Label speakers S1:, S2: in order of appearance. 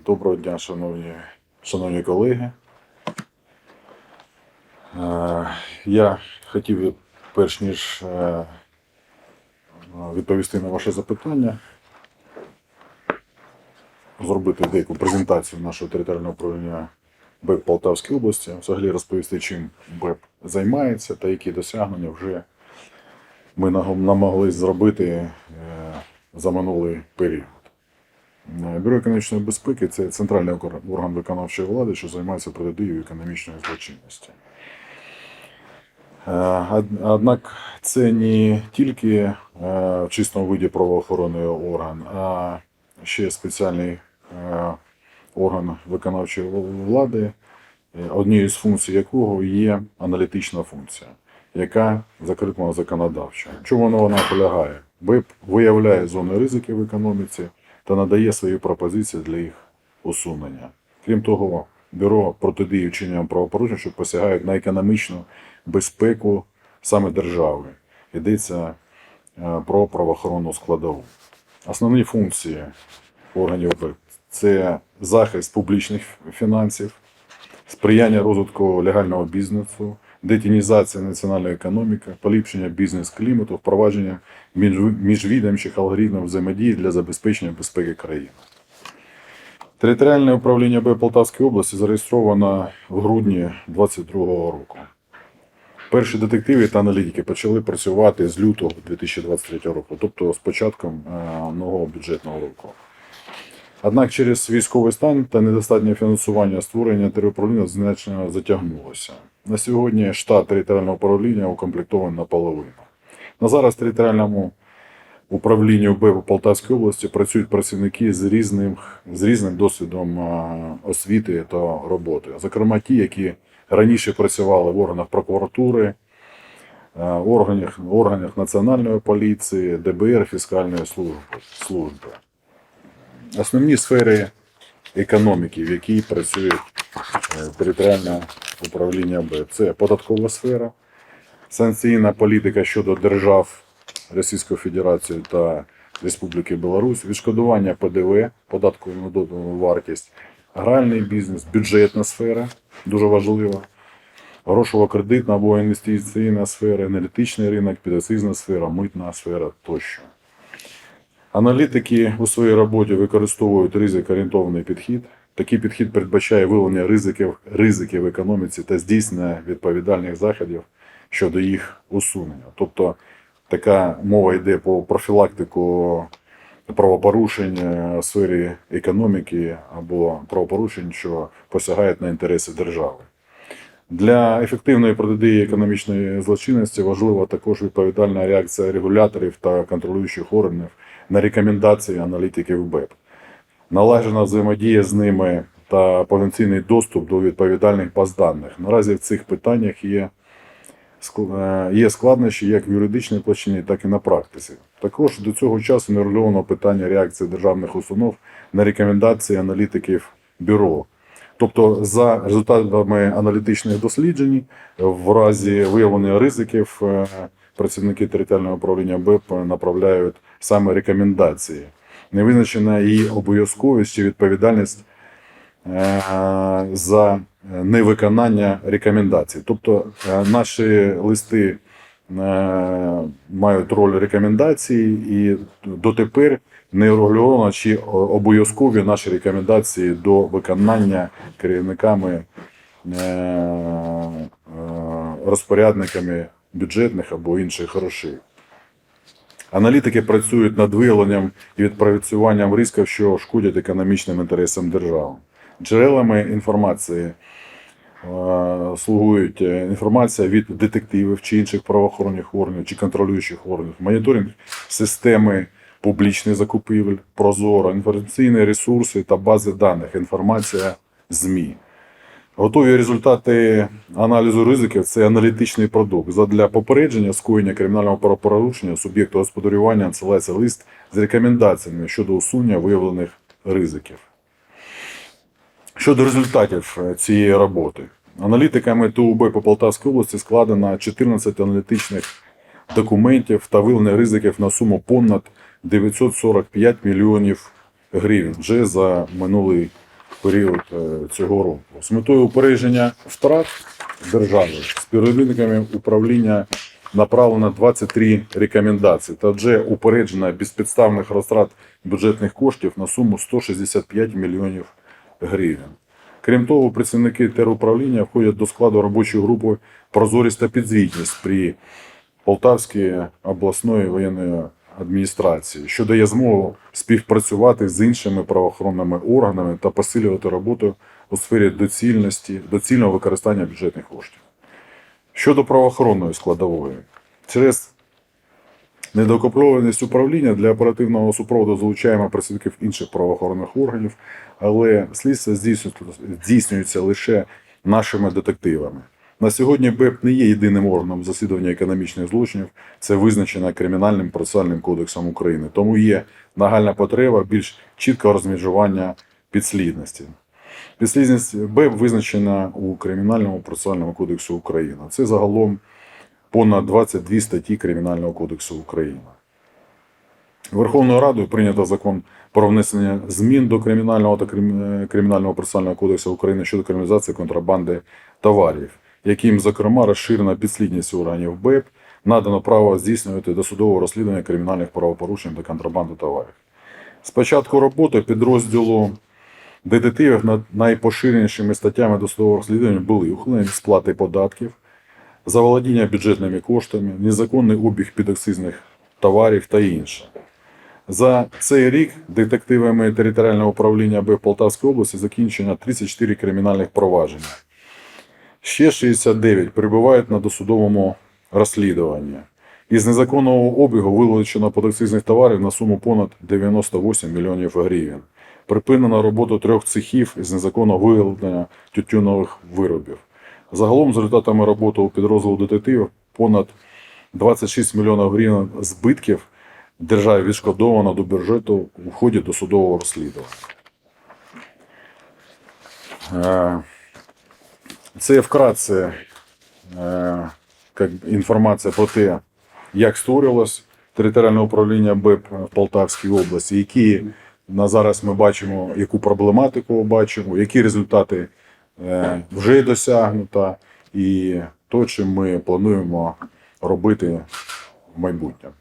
S1: Доброго дня, шановні, шановні колеги. Е, Я хотів, перш ніж е, відповісти на ваше запитання, зробити деяку презентацію нашого територіального управління БЕП Полтавської області, взагалі розповісти, чим БЕП займається та які досягнення вже ми наго- зробити е, за минулий період. Е, Бюро економічної безпеки це центральний орган виконавчої влади, що займається протидією економічної злочинності. Е, Однак це не тільки е, в чистому виді правоохоронний орган, а ще спеціальний орган виконавчої влади, однією з функцій якого є аналітична функція, яка закріплена законодавчо. Чому вона полягає? Виявляє зони ризиків в економіці та надає свої пропозиції для їх усунення. Крім того, бюро протидіє вчиненням правопорушень, що посягають на економічну безпеку саме держави. Йдеться е, про правоохоронну складову. Основні функції органів це захист публічних фінансів, сприяння розвитку легального бізнесу, детінізація національної економіки, поліпшення бізнес-клімату, впровадження між- міжвідомчих алгоритмів взаємодії для забезпечення безпеки країни. Територіальне управління Б Полтавської області зареєстровано в грудні 2022 року. Перші детективи та аналітики почали працювати з лютого 2023 року, тобто з початком е, нового бюджетного року. Однак через військовий стан та недостатнє фінансування створення териуправління значно затягнулося. На сьогодні штат територіального управління укомплектований наполовину. На зараз в територіальному управлінні УБ в Полтавській області працюють працівники з різним, з різним досвідом освіти та роботи. Зокрема, ті, які раніше працювали в органах прокуратури, органах, органах Національної поліції, ДБР, фіскальної служби. Основні сфери економіки, в якій працює е, територіальне управління Б. Це податкова сфера, санкційна політика щодо держав Російської Федерації та Республіки Білорусь, відшкодування ПДВ, податку на додану вартість, гральний бізнес, бюджетна сфера, дуже важлива, грошово-кредитна або інвестиційна сфера, енергетичний ринок, підакцизна сфера, митна сфера тощо. Аналітики у своїй роботі використовують ризик-орієнтований підхід. Такий підхід передбачає виявлення ризиків, ризиків в економіці та здійснення відповідальних заходів щодо їх усунення. Тобто така мова йде по профілактику правопорушень е, в сфері економіки або правопорушень, що посягають на інтереси держави. Для ефективної протидії економічної злочинності важлива також відповідальна реакція регуляторів та контролюючих органів на рекомендації аналітиків БЕП. Налагоджена взаємодія з ними та повноцінний доступ до відповідальних баз даних. Наразі в цих питаннях є, е, є складнощі як в юридичній площині, так і на практиці. Також до цього часу не регульовано питання реакції державних установ на рекомендації аналітиків бюро. Тобто, за результатами аналітичних досліджень, в разі виявлення ризиків, е, працівники територіального управління БЕП направляють саме рекомендації. Не визначена її обов'язковість чи відповідальність е, за невиконання рекомендацій. Тобто е, наші листи е, мають роль рекомендацій, і дотепер не регульовано, чи обов'язкові наші рекомендації до виконання керівниками, е, е, розпорядниками бюджетних або інших грошей. Аналітики працюють над виявленням і відпрацюванням ризиків, що шкодять економічним інтересам держави. Джерелами інформації е, слугують е, інформація від детективів чи інших правоохоронних органів чи контролюючих органів, моніторинг системи публічних закупівель, прозоро, інформаційні ресурси та бази даних, інформація ЗМІ. Готові результати аналізу ризиків це аналітичний продукт. Задля попередження скоєння кримінального правопорушення суб'єкту господарювання надсилається лист з рекомендаціями щодо усунення виявлених ризиків. Щодо результатів е, цієї роботи, аналітиками ТУБ по Полтавській області складено 14 аналітичних документів та виявлення ризиків на суму понад 945 мільйонів гривень вже за минулий період е, цього року. З метою упередження втрат держави співробітниками управління направлено 23 рекомендації та вже упереджено безпідставних розтрат бюджетних коштів на суму 165 мільйонів гривень. Крім того, працівники теруправління входять до складу робочої групи прозорість та підзвітність при Полтавській обласної воєнної адміністрації, що дає змогу співпрацювати з іншими правоохоронними органами та посилювати роботу у сфері доцільності, доцільного використання бюджетних коштів. Щодо правоохоронної складової, через недокоплованість управління для оперативного супроводу залучаємо працівників інших правоохоронних органів, але слідство здійснюється лише нашими детективами. На сьогодні БЕП не є єдиним органом засідування економічних злочинів, це визначено Кримінальним процесуальним кодексом України. Тому є нагальна потреба більш чіткого розмежування підслідності. Підслідність БЕП визначена у Кримінальному процесуальному кодексу України. Це загалом понад 22 статті Кримінального кодексу України. Верховною Радою прийнято закон про внесення змін до Кримінального та Кримінального процесуального кодексу України щодо криміналізації контрабанди товарів, яким, зокрема, розширена підслідність органів БЕП, надано право здійснювати досудове розслідування кримінальних правопорушень та контрабанди товарів. З початку роботи підрозділу детективів над найпоширенішими статтями досудового розслідування були ухилення сплати податків, заволодіння бюджетними коштами, незаконний обіг підакцизних товарів та інше. За цей рік детективами територіального управління БЕП Полтавської області закінчено 34 кримінальних провадження. Ще 69 перебувають на досудовому розслідуванні. Із незаконного обігу вилучено подакцизних товарів на суму понад 98 мільйонів гривень. Припинено роботу трьох цехів із незаконного виготовлення тютюнових виробів. Загалом, з результатами роботи у підрозділу детективів, понад 26 мільйонів гривень збитків державі відшкодовано до бюджету у ході досудового розслідування. Це вкратце е, інформація про те, як створювалось територіальне управління БЕП в Полтавській області, які на зараз ми бачимо, яку проблематику бачимо, які результати е, вже досягнуто, і то, чим ми плануємо робити в майбутньому.